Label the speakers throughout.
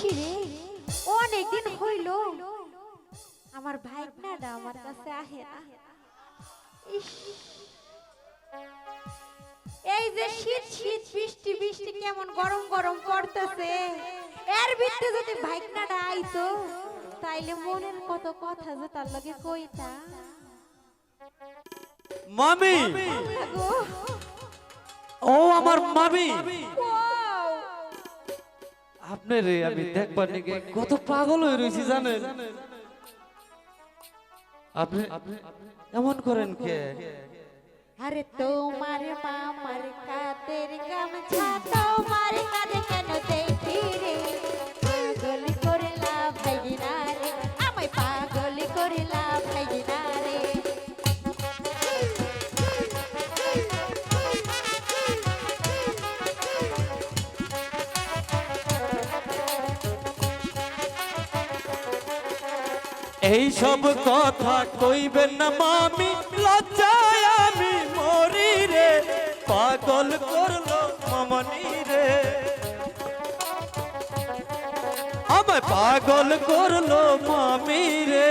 Speaker 1: ইসিরে অনেকদিন হইল। আমার ভাই না আমার কাছে আহে না। এই যে শীত শীত বৃষ্টি বৃষ্টি কেমন গরম গরম পড়তেছে। এর ভিতরে যদি ভাইকনাটা আইতো তাইলে মনের কত কথা যে তার লগে কইতা।
Speaker 2: মামি! ও আমার মামি!
Speaker 1: ওয়াও
Speaker 2: আপনি রে আমি দেখবার নিকে কত পাগল হয়ে রয়েছি জানেন? আপনি এমন করেন কে?
Speaker 1: আরে তোমার মামার কাদের গামছা, তোমার কাঁধে কেন দেখি রে?
Speaker 2: এই সব কথা কইবেন না মামি, লজ্জায় আমি মরি রে, পাগল করল মামনি রে। আমায় পাগল করল মামি রে।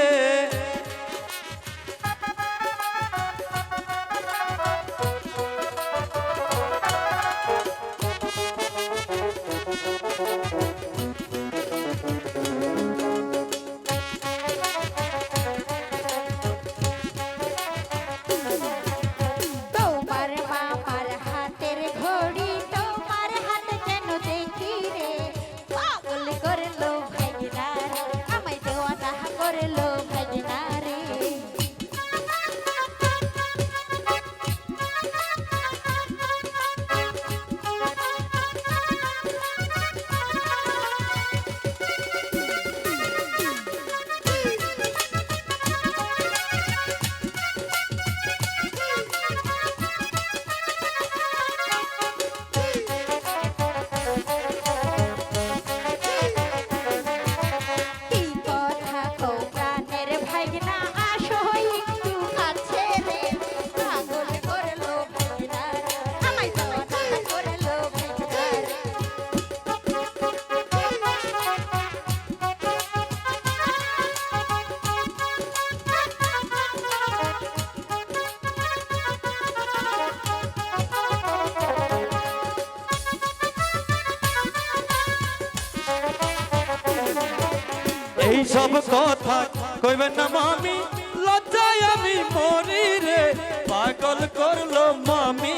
Speaker 2: সব কথা কইবেন না মামি? লজ্জায় আমি মরি রে। পাগল করল মামি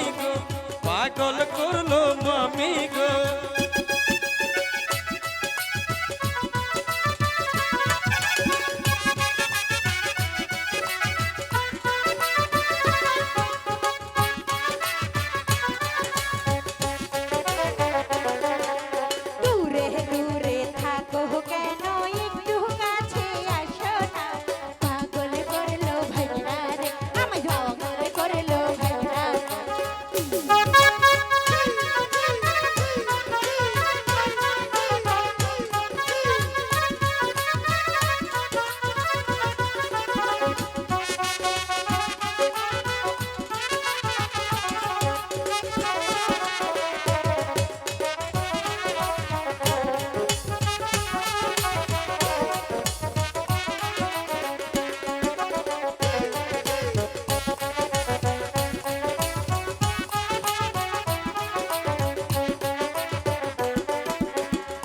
Speaker 2: পাগল করল মামি।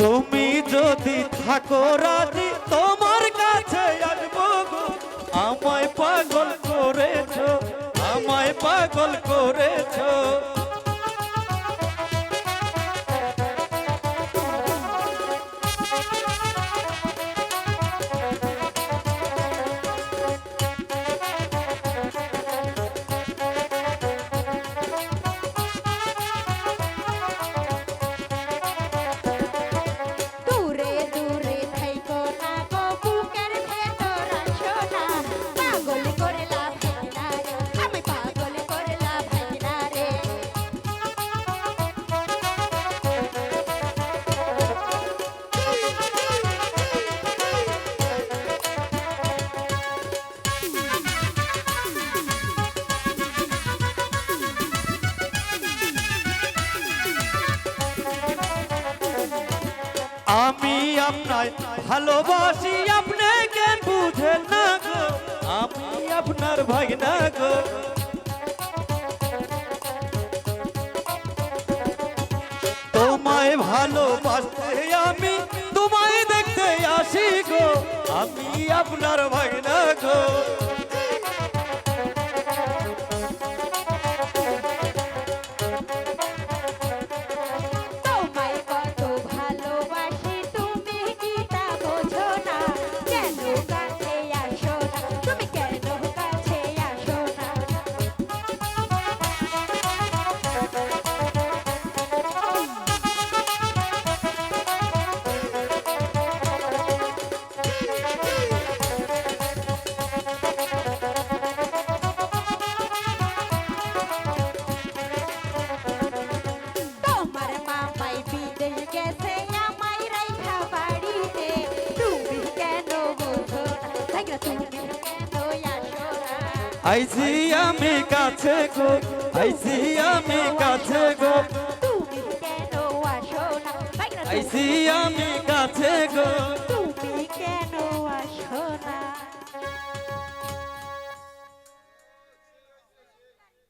Speaker 2: তুমি যদি থাকো রাজি আমি আপনার ভালোবাসি আপনি কেন বুঝেন না গো, আমি আপনার ভাই না গো। তোমায় ভালোবাসতে আমি, তোমায় দেখতে আসি গো, আমি আপনার ভাই না গো।
Speaker 1: না
Speaker 2: আইছি আমি কাছে গো আইসি আমি কাছে গো।
Speaker 1: তুমি কেন আসো না? তাই না
Speaker 2: আমি কাছে গো।